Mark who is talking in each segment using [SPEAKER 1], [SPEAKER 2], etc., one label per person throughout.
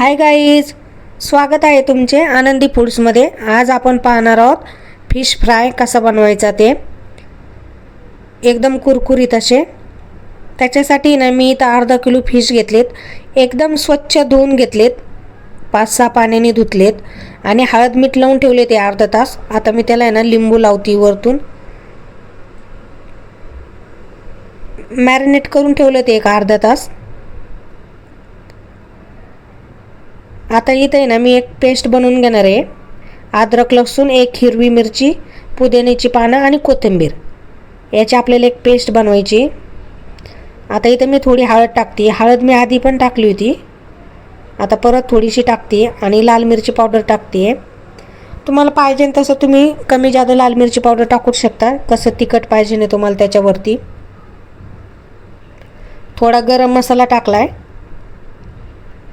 [SPEAKER 1] Hi guys स्वागत आहे तुमचे आनंदी फूड्समध्ये आज आपण पाहणार आहोत फिश फ्राय कसा बनवायचा ते. एकदम कुरकुरीत असे. त्याच्यासाठी ना मी इथं अर्धा किलो फिश घेतलेत. एकदम स्वच्छ धुवून घेतलेत. पाच सहा पाण्याने धुतलेत. आणि हळद मीठ लावून ठेवले ते अर्धा तास. आता मी त्याला आहे ना लिंबू लावती वरतून. मॅरिनेट करून ठेवलं ते एक अर्धा तास. आता इथं आहे ना मी एक पेस्ट बनवून घेणार आहे. अद्रक लसूण एक हिरवी मिरची पुदिन्याची पानं आणि कोथिंबीर. याची आपल्याला एक पेस्ट बनवायची. आता इथं मी थोडी हळद टाकते. हळद मी आधी पण टाकली होती. आता परत थोडीशी टाकते आणि लाल मिरची पावडर टाकते. तुम्हाला पाहिजे तसं तुम्ही कमी जादा लाल मिरची पावडर टाकू शकता. कसं तिखट पाहिजे नाही तुम्हाला त्याच्यावरती. थोडा गरम मसाला टाकला आहे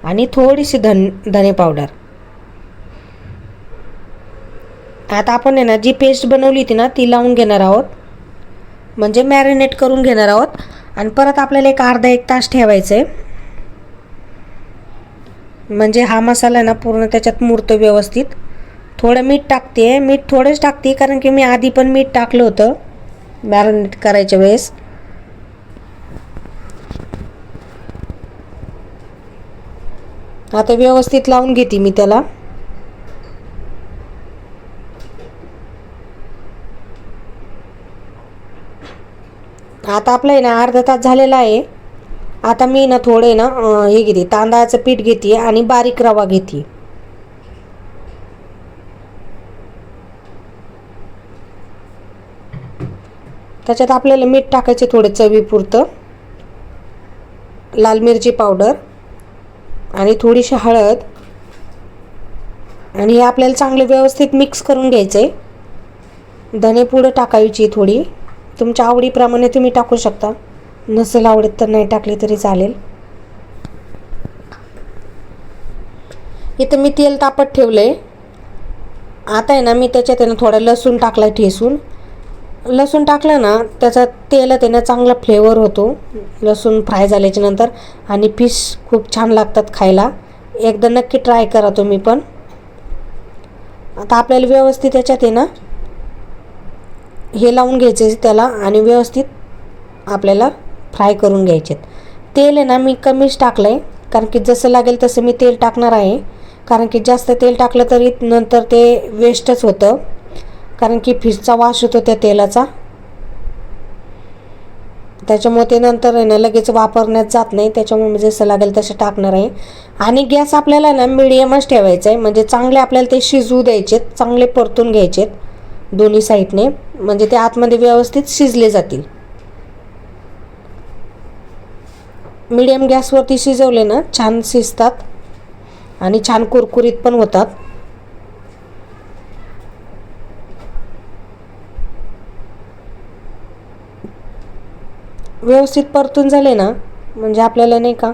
[SPEAKER 1] आणि थोडीशी धन धने पावडर आता आपण आहे ना जी पेस्ट बनवली होती ना ती लावून घेणार आहोत. म्हणजे मॅरिनेट करून घेणार आहोत. आणि परत आपल्याला एक अर्धा एक तास ठेवायचं आहे म्हणजे हा मसाला ना पूर्ण त्याच्यात मुरतो व्यवस्थित. थोडं मीठ टाकते मीठ थोडंच टाकते कारण की मी आधी पण मीठ टाकलं होतं. मॅरिनेट करायच्या वेळेस. आता व्यवस्थित लावून घेते मी त्याला. आता आपलं आहे ना अर्धा तास झालेला आहे. आता मी ना थोडे ना हे घेते तांदळाचं पीठ घेते आणि बारीक रवा घेते. त्याच्यात आपल्याला मीठ टाकायचे थोडे चवीपुरतं. लाल मिरची पावडर. आणि थोडीशी हळद. आणि हे आपल्याला चांगले व्यवस्थित मिक्स करून घ्यायचं. आहे पुढं टाकायची थोडी. तुमच्या आवडीप्रमाणे तुम्ही टाकू शकता. नसेल आवडत तर नाही टाकली तरी चालेल. इथं मी तेल तापत ठेवलं आहे आता आहे ना मी त्याच्यात आहे ना थोडा लसूण टाकला ठेसून. लसूण टाकलं ना त्याचा तेल त्यानं ना चांगला फ्लेवर होतो. लसूण फ्राय झाल्याच्यानंतर आणि फिश खूप छान लागतात खायला. एकदा नक्की ट्राय करा तुम्ही पण. आता आपल्याला व्यवस्थित त्याच्यात आहे ना हे लावून घ्यायचे त्याला आणि व्यवस्थित आपल्याला फ्राय करून घ्यायचे तेल आहे ना मी कमीच टाकलं आहे कारण की जसं लागेल तसं मी तेल टाकणार आहे. कारण की जास्त तेल टाकलं तरी नंतर ते वेस्टच होतं. कारण की फिशचा वास होतो त्या तेलाचा. त्याच्यामुळे ते नंतर आहे ना लगेच वापरण्यात जात नाही. त्याच्यामुळे मी जसं लागेल तसं टाकणार आहे. आणि गॅस आपल्याला ना मिडियमच ठेवायचा आहे म्हणजे चांगले आपल्याला ते शिजवू द्यायचेत. चांगले परतून घ्यायचेत दोन्ही साईडने. म्हणजे ते आतमध्ये व्यवस्थित शिजले जातील. मिडियम गॅसवरती शिजवले ना छान शिजतात. आणि छान कुरकुरीत पण होतात. व्यवस्थित परतून झाले ना म्हणजे आपल्याला नाही का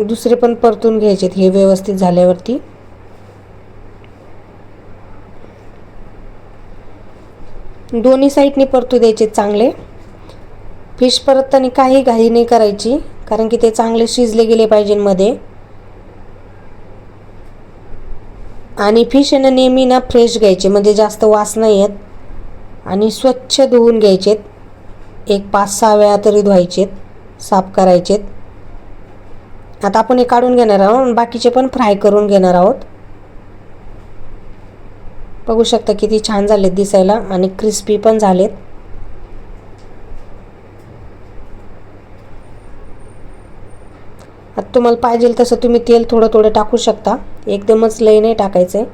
[SPEAKER 1] दुसरे पण परतून घ्यायचेत हे व्यवस्थित झाल्यावरती. दोन्ही साईडनी परतू द्यायचे चांगले. फिश परतताना काही घाई नाही करायची कारण की ते चांगले शिजले गेले पाहिजे मध्ये. आणि फिश आहे ना नेहमी ना फ्रेश घ्यायचे म्हणजे जास्त वास नाही आहेत आणि स्वच्छ धुवून घ्यायचेत. एक पाच सहा वेळा तरी धुवायचेत साफ करायचेत. आता आपण हे काढून घेणार आहोत बाकीचे पण फ्राय करून घेणार आहोत. बघू शकता किती छान झालेत दिसायला आणि क्रिस्पी पण झालेत. आता तुम्हाला पाहिजे तसं तुम्ही तेल थोडं थोडं टाकू शकता. एकदमच लय नाही टाकायचं आहे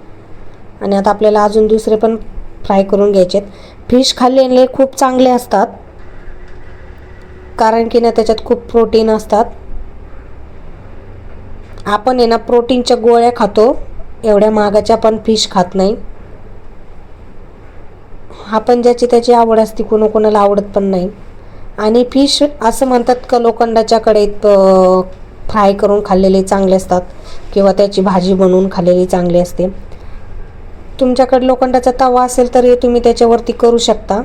[SPEAKER 1] आणि आता आपल्याला अजून दुसरे पण फ्राय करून घ्यायचे फिश खाल्लेले खूप चांगले असतात. कारण की ना त्याच्यात खूप प्रोटीन असतात. आपण आहे ना प्रोटीनच्या गोळ्या खातो. एवढ्या महागाच्या पण फिश खात नाही. आपण ज्याची त्याची आवड असते कोणा कोणाला आवडत पण नाही. आणि फिश असं म्हणतात का लोखंडाच्या कडेत फ्राय करून खाल्लेले चांगले असतात. किंवा त्याची भाजी बनवून खाल्लेली चांगली असते. तुमच्याकडे लोखंडाचा तवा असेल तर तुम्ही त्याच्यावरती करू शकता.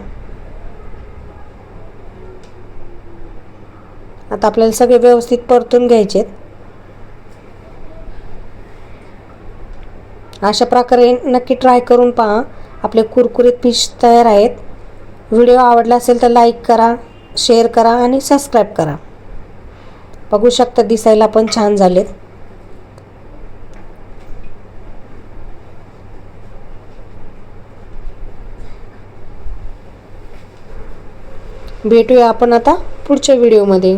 [SPEAKER 1] आता आपल्याला सगळे व्यवस्थित परतून घ्यायचे अशा प्रकारे नक्की ट्राय करून पहा. आपले कुरकुरीत फिश तयार आहेत. व्हिडिओ आवडला असेल तर लाईक करा शेअर करा आणि सबस्क्राईब करा. बघू शकता दिसायला पण छान झालेत. भेटूया आपण आता पुढच्या व्हिडिओमध्ये.